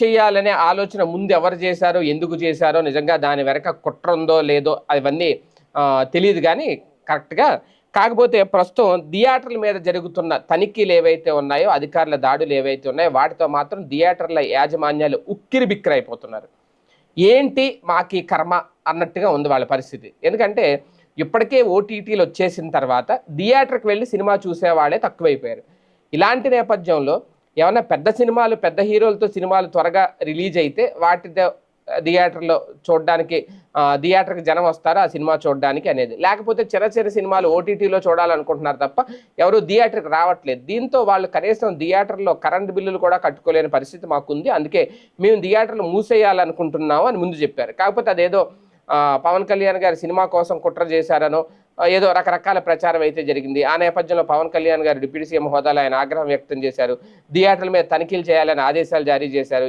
చేయాలనే ఆలోచన ముందు ఎవరు చేశారో ఎందుకు చేశారో నిజంగా దాని వెనక కుట్ర ఉందో లేదో అవన్నీ తెలియదు కానీ కరెక్ట్గా. కాకపోతే ప్రస్తుతం థియేటర్ల మీద జరుగుతున్న తనిఖీలు ఏవైతే ఉన్నాయో అధికారుల దాడులు ఏవైతే ఉన్నాయో వాటితో మాత్రం థియేటర్ల యాజమాన్యాలు ఉక్కిరి బిక్కిరైపోతున్నారు ఏంటి మాకి కర్మ అన్నట్టుగా ఉంది వాళ్ళ పరిస్థితి. ఎందుకంటే ఇప్పటికే ఓటీటీలు వచ్చేసిన తర్వాత థియేటర్కి వెళ్ళి సినిమా చూసేవాళ్ళే తక్కువైపోయారు. ఇలాంటి నేపథ్యంలో ఏమన్నా పెద్ద సినిమాలు పెద్ద హీరోలతో సినిమాలు త్వరగా రిలీజ్ అయితే వాటి థియేటర్లో చూడడానికి థియేటర్కి జనం వస్తారు ఆ సినిమా చూడడానికి అనేది. లేకపోతే చిన్న చిన్న సినిమాలు ఓటీటీలో చూడాలనుకుంటున్నారు తప్ప ఎవరు థియేటర్కి రావట్లేదు. దీంతో వాళ్ళు కనీసం థియేటర్లో కరెంట్ బిల్లులు కూడా కట్టుకోలేని పరిస్థితి మాకుంది. అందుకే మేము థియేటర్లు మూసేయాలనుకుంటున్నాము అని ముందు చెప్పారు. కాకపోతే అదేదో పవన్ కళ్యాణ్ గారి సినిమా కోసం కుట్ర చేశారనో ఏదో రకరకాల ప్రచారం అయితే జరిగింది. ఆ నేపథ్యంలో పవన్ కళ్యాణ్ గారు డిప్యూటీ సీఎం హోదాలో ఆయన ఆగ్రహం వ్యక్తం చేశారు. థియేటర్ల మీద తనిఖీలు చేయాలని ఆదేశాలు జారీ చేశారు.